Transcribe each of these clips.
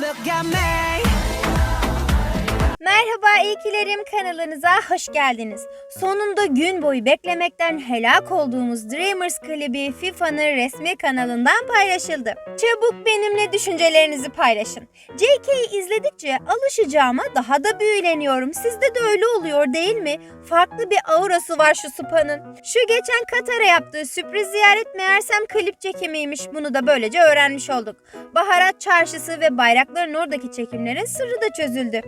look at me. Merhaba iyikilerim kanalınıza hoş geldiniz. Sonunda gün boyu beklemekten helak olduğumuz Dreamers klibi FIFA'nın resmi kanalından paylaşıldı. Çabuk benimle düşüncelerinizi paylaşın. JK'yi izledikçe alışacağıma daha da büyüleniyorum. Sizde de öyle oluyor değil mi? Farklı bir aurası var şu Spa'nın. Şu geçen Katar'a yaptığı sürpriz ziyaret meğersem klip çekimiymiş. Bunu da böylece öğrenmiş olduk. Baharat çarşısı ve bayrakların oradaki çekimlerin sırrı da çözüldü.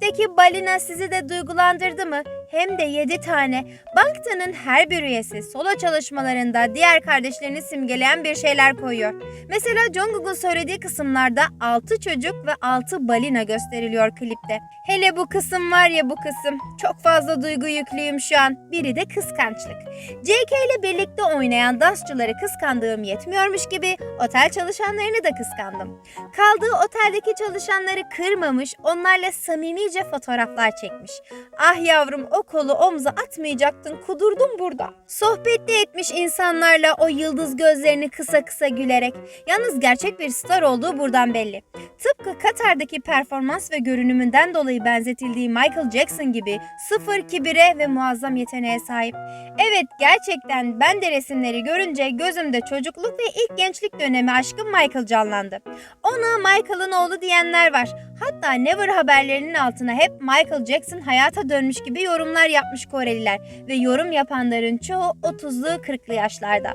Klipteki balina sizi de duygulandırdı mı? Hem de 7 tane. Banktanın her bir üyesi solo çalışmalarında diğer kardeşlerini simgeleyen bir şeyler koyuyor. Mesela Jungkook'un söylediği kısımlarda 6 çocuk ve 6 balina gösteriliyor klipte. Hele bu kısım var ya bu kısım. Çok fazla duygu yüklüyüm şu an. Biri de kıskançlık. JK ile birlikte oynayan dansçıları kıskandığım yetmiyormuş gibi otel çalışanlarını da kıskandım. Kaldığı oteldeki çalışanları kırmamış, onlarla samimice fotoğraflar çekmiş. Ah yavrum o kolu omza atmayacaktın, kudurdum burada. Sohbet de etmiş insanlarla o yıldız gözlerini kısa kısa gülerek. Yalnız gerçek bir star olduğu buradan belli. Tıpkı Katar'daki performans ve görünümünden dolayı benzetildiği Michael Jackson gibi sıfır kibire ve muazzam yeteneğe sahip. Evet gerçekten ben de resimleri görünce gözümde çocukluk ve ilk gençlik dönemi aşkım Michael canlandı. Ona Michael'ın oğlu diyenler var. Hatta Never haberlerinin altına hep Michael Jackson hayata dönmüş gibi yorumlar yapmış Koreliler ve yorum yapanların çoğu 30'lu 40'lı yaşlarda.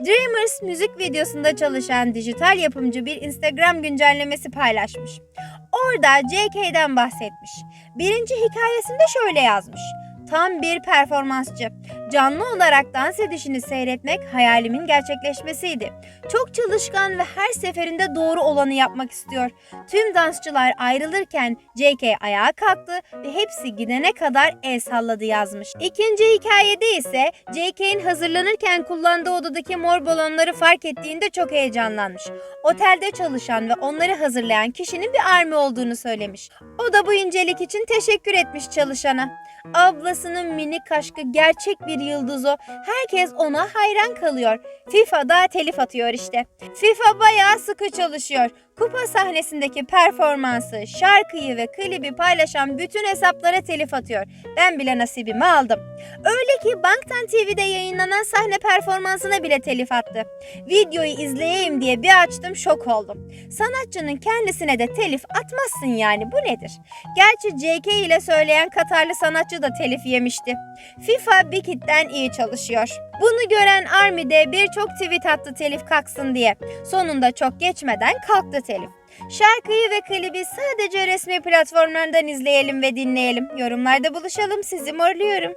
Dreamers müzik videosunda çalışan dijital yapımcı bir Instagram güncellemesi paylaşmış. Orada JK'den bahsetmiş. Birinci hikayesinde şöyle yazmış. Tam bir performansçı. Canlı olarak dans edişini seyretmek hayalimin gerçekleşmesiydi. Çok çalışkan ve her seferinde doğru olanı yapmak istiyor. Tüm dansçılar ayrılırken JK ayağa kalktı ve hepsi gidene kadar el salladı yazmış. İkinci hikayede ise JK'in hazırlanırken kullandığı odadaki mor balonları fark ettiğinde çok heyecanlanmış. Otelde çalışan ve onları hazırlayan kişinin bir army olduğunu söylemiş. O da bu incelik için teşekkür etmiş çalışana. Ablasının minik aşkı gerçek bir yıldız o. Herkes ona hayran kalıyor. FIFA da telif atıyor işte. FIFA bayağı sıkı çalışıyor. Kupa sahnesindeki performansı, şarkıyı ve klibi paylaşan bütün hesaplara telif atıyor. Ben bile nasibimi aldım. Öyle ki Banktan TV'de yayınlanan sahne performansına bile telif attı. Videoyu izleyeyim diye bir açtım şok oldum. Sanatçının kendisine de telif atmazsın yani bu nedir? Gerçi JK ile söyleyen Katarlı sanatçı da telif yemişti. FIFA Bikit'ten iyi çalışıyor. Bunu gören Army de birçok tweet attı telif kalksın diye. Sonunda çok geçmeden kalktı telif. Şarkıyı ve klibi sadece resmi platformlardan izleyelim ve dinleyelim. Yorumlarda buluşalım sizi morluyorum.